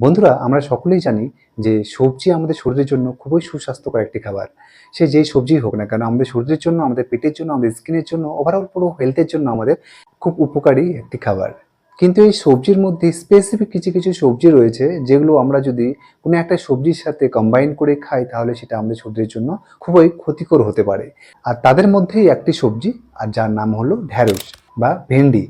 বন্ধুরা, আমরা সকলেই জানি যে সবজি আমাদের শরীরের জন্য খুবই সুস্বাস্থ্যকর একটি খাবার। সে যেই সবজি হোক না কেন, আমাদের শরীরের জন্য, আমাদের পেটের জন্য, আমাদের স্কিনের জন্য ওভারঅল পুরো হেলথের জন্য আমাদের খুব উপকারী একটি খাবার। কিন্তু এই সবজির মধ্যে স্পেসিফিক কিছু কিছু সবজি রয়েছে, যেগুলো আমরা যদি কোনো একটা সবজির সাথে কম্বাইন করে খাই, তাহলে সেটা আমাদের শরীরের জন্য খুবই ক্ষতিকর হতে পারে। আর তাদের মধ্যেই একটি সবজি, আর যার নাম হলো ঢ্যাঁড়স বা ভেন্ডি।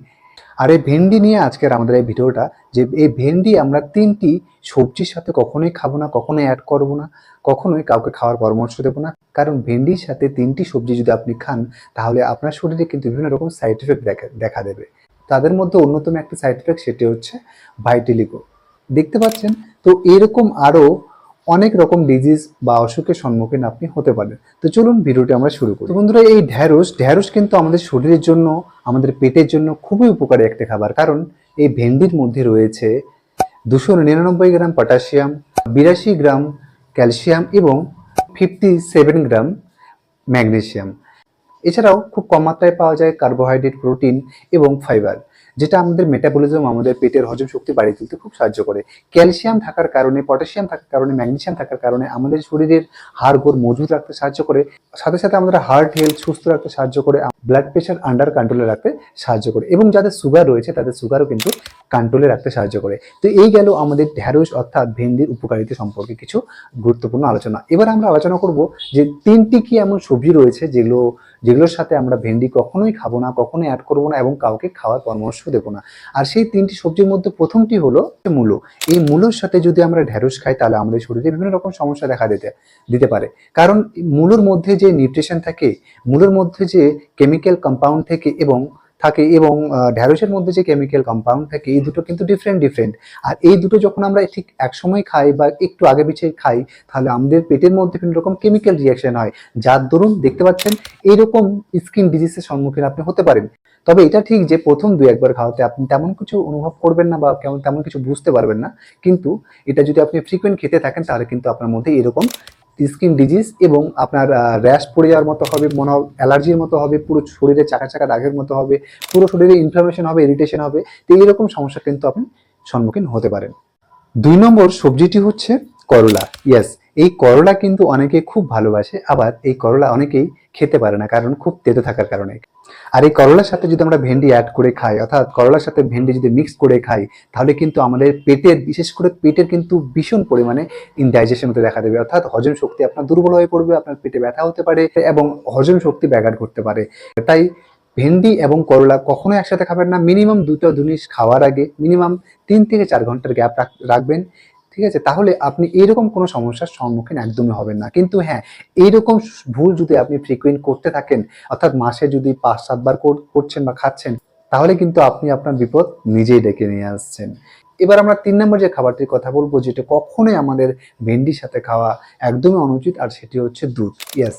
আর এই ভেন্ডি নিয়ে আজকের আমাদের এই ভিডিওটা, যে এই ভেন্ডি আমরা তিনটি সবজির সাথে কখনোই খাব না, কখনোই অ্যাড করব না, কখনোই কাউকে খাওয়ার পরামর্শ দেবো না। কারণ ভেন্ডির সাথে তিনটি সবজি যদি আপনি খান, তাহলে আপনার শরীরে কিন্তু বিভিন্ন রকম সাইড এফেক্ট দেখা দেখা দেবে। তাদের মধ্যে অন্যতম একটি সাইড এফেক্ট সেটি হচ্ছে ভাইটিলিগো দেখতে পাচ্ছেন? তো এরকম আরও অনেক রকম ডিজিজ বা অসুখের সম্মুখীন আপনি হতে পারেন। তো চলুন ভিডিওটি আমরা শুরু করি। বন্ধুরা, এই ঢ্যাঁড়স ঢ্যাঁড়স কিন্তু আমাদের শরীরের জন্য আমাদের পেটের জন্য খুবই উপকারী একটা খাবার। কারণ এই ভেন্ডির মধ্যে রয়েছে দুশো নিরানব্বই গ্রাম পটাশিয়াম, বিরাশি গ্রাম ক্যালসিয়াম এবং ফিফটি সেভেন গ্রাম ম্যাগনেসিয়াম। এছাড়াও খুব কম মাত্রায় পাওয়া যায় কার্বোহাইড্রেট প্রোটিন এবং ফাইবার যেটা আমাদের মেটাবলিজম আমাদের পেটের হজম শক্তি বাড়িয়ে তুলতে খুব সাহায্য করে। ক্যালসিয়াম থাকার কারণে পটাশিয়াম থাকার কারণে ম্যাগনেসিয়াম থাকার কারণে আমাদের শরীরের হাড় গোড় মজবুত রাখতে সাহায্য করে। সাথে সাথে আমাদের হার্ট হেলথ সুস্থ রাখতে সাহায্য করে ব্লাড প্রেশার আন্ডার কন্ট্রোলে রাখতে সাহায্য করে এবং যাদের সুগার রয়েছে, তাদের সুগারও কিন্তু কন্ট্রোলে রাখতে সাহায্য করে। তো এই গেল আমাদের ঢ্যাঁড়স অর্থাৎ ভেন্ডির উপকারিতা সম্পর্কে কিছু গুরুত্বপূর্ণ আলোচনা। এবার আমরা আলোচনা করব যে তিনটি কি এমন সবজি রয়েছে যেগুলো যেগুলোর সাথে আমরা ভেন্ডি কখনোই খাব না কখনো অ্যাড করব না এবং কাউকে খাওয়ার পরামর্শ দেবো না। আর সেই তিনটি সবজির মধ্যে প্রথমটি হলো মূলো। এই মূলোর সাথে যদি আমরা ঢেঁড়স খাই, তাহলে আমাদের শরীরে বিভিন্ন রকম সমস্যা দেখা দিতে দিতে পারে। কারণ মূলোর মধ্যে যে নিউট্রিশন থাকে, মূলোর মধ্যে যে কেমিক্যাল কম্পাউন্ড থেকে এবং থাকে এবং ঢ্যাঁড়সের মধ্যে যে কেমিক্যাল কম্পাউন্ড থাকে, এই দুটো কিন্তু ডিফারেন্ট ডিফারেন্ট আর এই দুটো যখন আমরা ঠিক একসময় খাই বা একটু আগে পিছিয়ে খাই, তাহলে আমাদের পেটের মধ্যে বিভিন্ন রকম কেমিক্যাল রিয়াকশন হয়। যার দরুন দেখতে পাচ্ছেন এইরকম স্কিন ডিজিজের সম্মুখীন আপনি হতে পারেন। তবে এটা ঠিক যে প্রথম দুই একবার খাওয়াতে আপনি তেমন কিছু অনুভব করবেন না বা কেমন, তেমন কিছু বুঝতে পারবেন না। কিন্তু এটা যদি আপনি ফ্রিকোয়েন্ট খেতে থাকেন, তাহলে কিন্তু আপনার মধ্যে এরকম স্কিন ডিজিজ এবং আপনার র্যাশ পড়ে যাওয়ার মতো হবে, মনে অ্যালার্জির মতো হবে, পুরো শরীরে চাকা চাকা দাগের মতো হবে, পুরো শরীরে ইনফ্লামেশন হবে ইরিটেশন হবে, তো এইরকম সমস্যা কিন্তু আপনি সম্মুখীন হতে পারেন। দুই নম্বর সবজিটি হচ্ছে করলা ইয়েস এই করলা কিন্তু অনেকে খুব ভালোবাসে, আবার এই করলা অনেকেই খেতে পারে না কারণ খুব তেতো থাকার কারণে। আর এই করলার সাথে যদি আমরা ভেন্ডি অ্যাড করে খাই, অর্থাৎ করলার সাথে ভেন্ডি যদি মিক্স করে খাই, তাহলে কিন্তু আমাদের পেটের, বিশেষ করে পেটের কিন্তু ভীষণ পরিমাণে ইনডাইজেশন হতে দেখা দেবে। অর্থাৎ হজম শক্তি আপনার দুর্বল হয়ে পড়বে, আপনার পেটে ব্যথা হতে পারে এবং হজম শক্তি ব্যাঘাত করতে পারে। তাই ভেন্ডি এবং করলা কখনো একসাথে খাবেন না। মিনিমাম দুটো জিনিস খাওয়ার আগে মিনিমাম তিন থেকে চার ঘণ্টার গ্যাপ রাখবেন। ঠিক আছে? তাহলে আপনি এরকম কোনো সমস্যার সম্মুখীন একদমই হবেন না। কিন্তু হ্যাঁ এইরকম ভুল যদি আপনি ফ্রিকুয়েন্ট করতে থাকেন, অর্থাৎ মাসে যদি পাঁচ সাতবার কর- করছেন বা খাচ্ছেন, তাহলে কিন্তু আপনি আপনার বিপদ নিজেই ডেকে নিয়ে আসছেন। এবার আমরা তিন নম্বর যে খাবারটির কথা বলব, যেটা কখনোই আমাদের ভেন্ডির সাথে খাওয়া একদমই অনুচিত, আর সেটি হচ্ছে দুধ। ইয়েস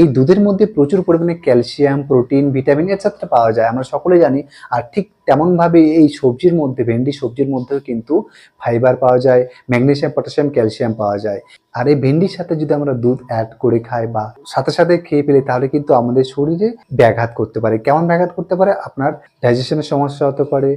এই দুধের মধ্যে প্রচুর পরিমাণে ক্যালসিয়াম, প্রোটিন, ভিটামিন এটসেট্রা পাওয়া যায়। আমরা সকলে জানি, আর ঠিক তেমনভাবে এই সবজির মধ্যে, ভেন্ডি সবজির মধ্যেও কিন্তু ফাইবার পাওয়া যায় ম্যাগনেশিয়াম পটাশিয়াম ক্যালসিয়াম পাওয়া যায়। আর এই ভেন্ডির সাথে যদি আমরা দুধ অ্যাড করে খাই বা সাথে সাথে খেয়ে ফেলি, তাহলে কিন্তু আমাদের শরীরে ব্যাঘাত করতে পারে। কেমন ব্যাঘাত করতে পারে? আপনার ডাইজেশনের সমস্যা হতে পারে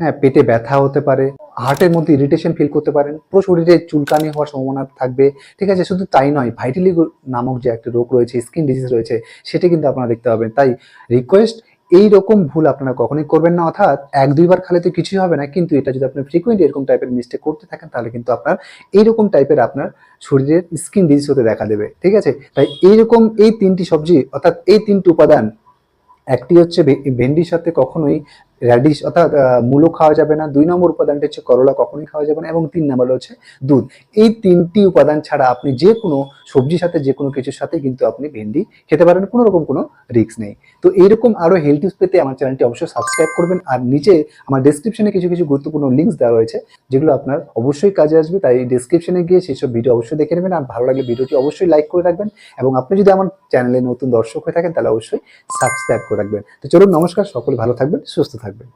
হ্যাঁ পেটে ব্যথা হতে পারে হার্টের মধ্যে ইরিটেশন ফিল করতে পারেন, পুরো শরীরে চুলকানি হওয়ার সম্ভাবনা থাকবে, ঠিক আছে? শুধু তাই নয় ভাইটিলিগো নামক যে একটা রোগ রয়েছে স্কিন ডিজিজ রয়েছে, সেটা কিন্তু আপনারা দেখতে পাবেন। তাই রিকোয়েস্ট এই রকম ভুল আপনারা কখনোই করবেন না, অর্থাৎ এক দুইবার খালে তো কিছুই হবে না, কিন্তু এটা যদি আপনি ফ্রিকুয়েন্ট এরকম টাইপের মিস্টেক করতে থাকেন, তাহলে কিন্তু আপনার এইরকম টাইপের আপনার শরীরের স্কিন ডিজিজ হতে দেখা দেবে, ঠিক আছে? তাই এইরকম এই তিনটি সবজি, অর্থাৎ এই তিনটি উপাদান, একটি হচ্ছে ভেন্ডির সাথে কখনোই র্যাডিশ অর্থাৎ মূলো খাওয়া যাবে না। দুই নম্বর উপাদানটা হচ্ছে করলা, কখনোই খাওয়া যাবে না। এবং তিন নম্বর হচ্ছে দুধ। এই তিনটি উপাদান ছাড়া আপনি যে কোনো সবজির সাথে, যে কোনো কিছুর সাথে কিন্তু আপনি ভেন্ডি খেতে পারেন। কোনো রকম কোনো রিস্ক নেই। তো এইরকম আরও হেলথ টিপস পেতে আমার চ্যানেলটি অবশ্যই সাবস্ক্রাইব করবেন। আর নিচে আমার ডেসক্রিপশনে কিছু কিছু গুরুত্বপূর্ণ লিঙ্কস দেওয়া রয়েছে, যেগুলো আপনার অবশ্যই কাজে আসবে। তাই ডেসক্রিপশনে গিয়ে সেসব ভিডিও অবশ্যই দেখে নেবেন। আর ভালো লাগলে ভিডিওটি অবশ্যই লাইক করে রাখবেন। এবং আপনি যদি আমার চ্যানেলে নতুন দর্শক হয়ে থাকেন, তাহলে অবশ্যই সাবস্ক্রাইব করে রাখবেন। তো চলুন, নমস্কার। সকলে ভালো থাকবেন, সুস্থ থাকবেন